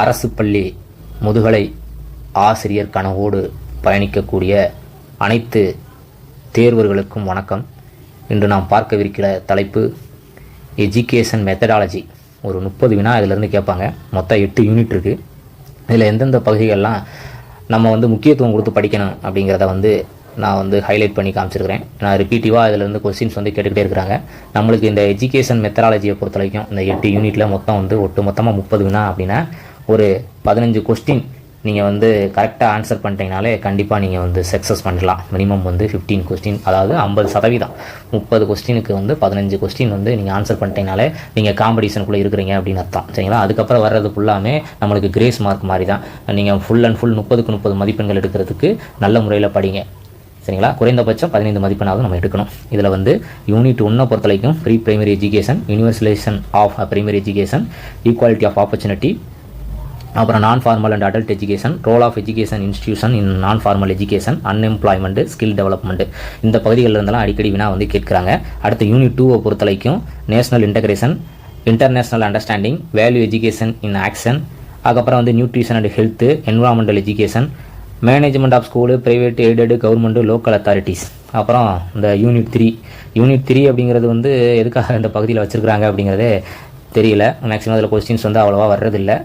அரசு பள்ளி முதுகலை ஆசிரியர் கனவோடு பயணிக்கக்கூடிய அனைத்து தேர்வர்களுக்கும் வணக்கம். இன்று நாம் பார்க்கவிருக்கிற தலைப்பு எஜுகேஷன் மெத்தடாலஜி ஒரு முப்பது வினா இதிலிருந்து கேட்பாங்க. மொத்தம் எட்டு யூனிட் இருக்குது இதில் எந்தெந்த பகுதிகள்லாம் நம்ம வந்து முக்கியத்துவம் கொடுத்து படிக்கணும் அப்படிங்கிறத வந்து நான் வந்து ஹைலைட் பண்ணி காமிச்சிருக்கிறேன். நான் ரிப்பீட்டிவாக இதிலேருந்து கொஸ்டின்ஸ் வந்து கேட்டுக்கிட்டே இருக்கிறாங்க. நம்மளுக்கு இந்த எஜுகேஷன் மெத்தடாலஜியை பொறுத்த வரைக்கும் இந்த எட்டு யூனிட்டில் மொத்தம் வந்து ஒட்டு மொத்தமாக முப்பது வினா அப்படின்னா ஒரு பதினஞ்சு கொஸ்டின் நீங்கள் வந்து கரெக்டாக ஆன்சர் பண்ணிட்டீங்கனாலே கண்டிப்பாக நீங்கள் வந்து சக்ஸஸ் பண்ணலாம். மினிமம் வந்து ஃபிஃப்டீன் கொஸ்டின் அதாவது ஐம்பது சதவீதம். முப்பது கொஸ்டினுக்கு வந்து பதினஞ்சு கொஸ்டின் வந்து நீங்கள் ஆன்சர் பண்ணிட்டீங்கனாலே நீங்கள் காம்படிஷனுக்குள்ளே இருக்கிறீங்க அப்படின்னு அர்த்தம். சரிங்களா? அதுக்கப்புறம் வர்றது ஃபுல்லாமே நம்மளுக்கு கிரேஸ் மார்க் மாதிரி தான் நீங்கள் ஃபுல் அண்ட் ஃபுல் முப்பதுக்கு முப்பது மதிப்பெண்கள் எடுக்கிறதுக்கு நல்ல முறையில் படிங்க. சரிங்களா? குறைந்தபட்சம் பதினைந்து மதிப்பெண்ணாவது நம்ம எடுக்கணும். இதில் வந்து யூனிட் ஒன்றை பொறுத்த வரைக்கும் pre primary education universalisation of primary education equality of opportunity அப்புறம் non formal and adult education role of education institution in non formal education unemployment skill development இந்த பகுதிகளில் இருந்தெல்லாம் அடிக்கடி வினா வந்து கேட்குறாங்க. அடுத்த யூனிட் டூவை பொறுத்த வரைக்கும் national integration international understanding value education in action அதுக்கப்புறம் வந்து nutrition and health environmental education management of school private aided government local authorities அப்புறம் இந்த யூனிட் த்ரீ யூனிட் த்ரீ அப்படிங்கிறது வந்து எதுக்காக இந்த பகுதியில் வச்சுருக்காங்க அப்படிங்கிறதே தெரியல. மேக்ஸிமம் அதில் கொஸ்டின்ஸ் வந்து அவ்வளோவா வர்றதில்லை.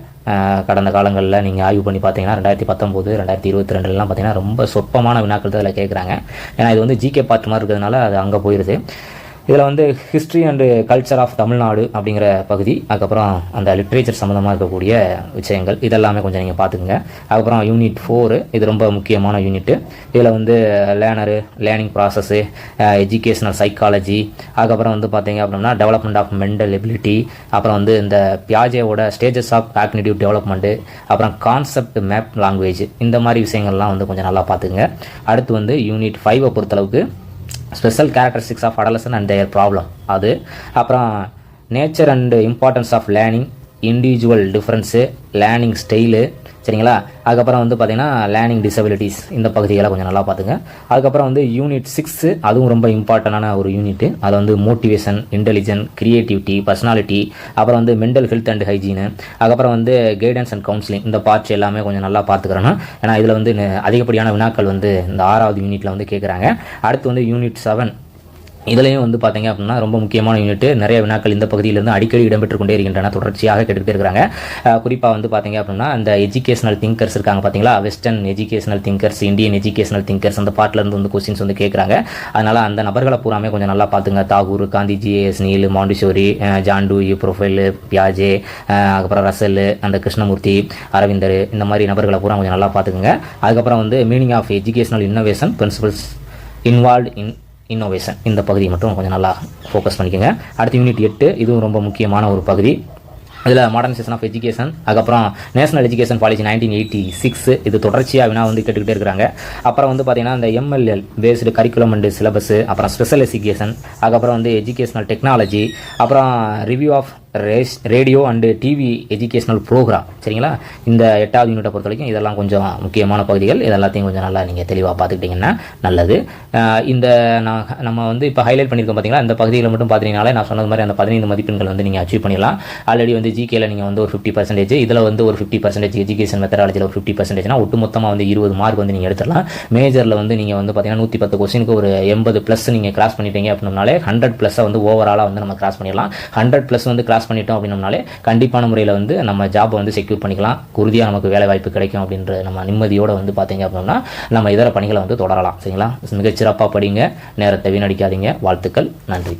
கடந்த காலங்களில் நீங்கள் ஆய்வு பண்ணி பார்த்தீங்கன்னா ரெண்டாயிரத்தி பத்தொம்போது ரெண்டாயிரத்தி இருபத்தி ரெண்டுலாம் பார்த்தீங்கன்னா ரொம்ப சொற்பமான வினாக்கள் தான் அதில் கேட்குறாங்க ஏன்னா இது வந்து ஜிகே பார்ட் மாதிரி இருக்கிறதுனால அது அங்கே போயிடுது இதில் வந்து history and culture of Tamil Nadu அப்படிங்கிற பகுதி அதுக்கப்புறம் அந்த லிட்ரேச்சர் சம்மந்தமாக இருக்கக்கூடிய விஷயங்கள் இதெல்லாமே கொஞ்சம் நீங்கள் பார்த்துக்குங்க. அதுக்கப்புறம் யூனிட் ஃபோரு இது ரொம்ப முக்கியமான யூனிட்டு இதில் வந்து learner learning process educational psychology அதுக்கப்புறம் வந்து பார்த்தீங்க அப்படின்னா டெவலப்மெண்ட் ஆஃப் மென்டல் எபிலிட்டி அப்புறம் வந்து இந்த பியாஜேவோட ஸ்டேஜஸ் ஆஃப் காக்னிட்டிவ் டெவலப்மெண்ட்டு அப்புறம் கான்செப்ட் மேப் லாங்குவேஜ் இந்த மாதிரி விஷயங்கள்லாம் வந்து கொஞ்சம் நல்லா பார்த்துக்குங்க. அடுத்து வந்து யூனிட் ஃபைவை பொறுத்தளவுக்கு special characteristics of adolescence and their problem அது அப்புறம் nature and importance of learning individual difference learning style சரிங்களா? அதுக்கப்புறம் வந்து பார்த்தீங்கன்னா லேர்னிங் டிசபிலிட்டிஸ் இந்த பகுதிகளை கொஞ்சம் நல்லா பார்த்துங்க. அதுக்கப்புறம் வந்து யூனிட் சிக்ஸு அதுவும் ரொம்ப இம்பார்ட்டண்டான ஒரு யூனிட்டு அது வந்து மோட்டிவேஷன் இன்டெலிஜென்ட் கிரியேட்டிவிட்டி பர்சனாலிட்டி அப்புறம் வந்து மென்டல் ஹெல்த் அண்ட் ஹைஜீனு அதுக்கப்புறம் வந்து கைடன்ஸ் அண்ட் கவுன்சிலிங் இந்த பார்ட்ஸ் எல்லாமே கொஞ்சம் நல்லா பார்த்துக்கிறணும். ஏன்னா இதில் வந்து அதிகப்படியான வினாக்கள் வந்து இந்த ஆறாவது யூனிட்டில் வந்து கேட்குறாங்க அடுத்து வந்து யூனிட் செவன் இதுலையும் வந்து பார்த்தீங்க அப்படின்னா ரொம்ப முக்கியமான யூனிட் நிறைய வினாக்கள் இந்த பகுதியிலிருந்து அடிக்கடி இடம்பெற்று கொண்டே இருக்கின்றன. தொடர்ச்சியாக கேட்டுக்கிட்டே இருக்கிறாங்க. குறிப்பாக வந்து பார்த்தீங்க அப்படின்னா இந்த எஜுகேஷனல் திங்கர்ஸ் இருக்காங்க பார்த்தீங்களா western educational thinkers Indian educational thinkers அந்த பாட்டிலேருந்து வந்து கொஸ்டின்ஸ் வந்து கேட்குறாங்க அதனால் அந்த நபர்களை பூராமே கொஞ்சம் நல்லா பார்த்துங்க Tagore Gandhiji S Neill Montessori ah, you profile பியாஜே அதுக்கப்புறம் ரசல் அந்த கிருஷ்ணமூர்த்தி அரவிந்தர் இந்த மாதிரி நபர்களை பூரா கொஞ்சம் நல்லா பார்த்துக்குங்க அதுக்கப்புறம் வந்து meaning of educational innovation principles involve in innovation இந்த பகுதியை மட்டும் கொஞ்சம் நல்லா ஃபோக்கஸ் பண்ணிக்கோங்க. அடுத்த யூனிட் எட்டு இதுவும் ரொம்ப முக்கியமான ஒரு பகுதி. இதில் மாடர்னைசேஷன் ஆஃப் எஜுகேஷன் அதுக்கப்புறம் national education policy nineteen eighty six இது தொடர்ச்சியாக வினா வந்து கேட்டுக்கிட்டே இருக்கிறாங்க. அப்புறம் வந்து பார்த்தீங்கன்னா இந்த MLL based curriculum and syllabus அப்புறம் ஸ்பெஷல் எஜுகேஷன் அதுக்கப்புறம் வந்து எஜுகேஷனல் டெக்னாலஜி அப்புறம் review of race radio and TV educational program சரிங்களா? இந்த எட்டாவது யூனிட்டை பொறுத்த வரைக்கும் இதெல்லாம் கொஞ்சம் முக்கியமான பகுதிகள். இது எல்லாத்தையும் கொஞ்சம் நல்லா நீங்கள் தெளிவாக பார்த்துக்கிட்டிங்கன்னா நல்லது. இந்த நான் நம்ம வந்து இப்போ ஹைலைட் பண்ணியிருக்கோம் பார்த்தீங்களா இந்த பகுதியில் மட்டும் பார்த்தீங்கனாலே நான் சொன்னது மாதிரி அந்த பதினைந்து மதிப்பெண்கள் வந்து நீங்கள் அச்சீவ் பண்ணிடலாம். ஆல்ரெடி வந்து ஜிகேல நீங்கள் வந்து ஒரு ஃபிஃப்டி பர்சன்டேஜ் இதில் வந்து ஒரு ஃபிஃப்டி பர்சன்டேஜ் எஜுகேஷன் மெத்தடாலஜியில் ஒரு ஃபிஃப்டி பர்சன்டேஜ்னா ஒட்டுமொத்தமாக வந்து இருபது மார்க் வந்து நீங்கள் எடுத்துடலாம். மேஜரில் வந்து நீங்கள் வந்து பார்த்தீங்கன்னா நூற்றி பத்து கொஸ்டினுக்கு ஒரு எண்பது ப்ளஸ் நீங்கள் கிராஸ் பண்ணிட்டீங்க அப்படின்னாலே ஹண்ட்ரட் ப்ளஸ்ஸை வந்து ஓவராலாக வந்து நம்ம கிராஸ் பண்ணிடலாம். ஹண்ட்ரட் ப்ளஸ் வந்து கிராஸ் பண்ணிட்டோம் அப்படின்னம்னாலே கண்டிப்பான முறையில் வந்து நம்ம ஜாப்பை வந்து செக்யூர் பண்ணிக்கலாம். உறுதியாக நமக்கு வேலை வாய்ப்பு கிடைக்கும் அப்படின்ற நம்ம நிம்மதியோடு வந்து பார்த்தீங்க அப்படின்னா நம்ம இதர பணிகளை வந்து தொடரலாம். சரிங்களா? மிகச்சிறப்பாக படிங்க நேரத்தை வீணடிக்காதீங்க. வாழ்த்துக்கள். நன்றி.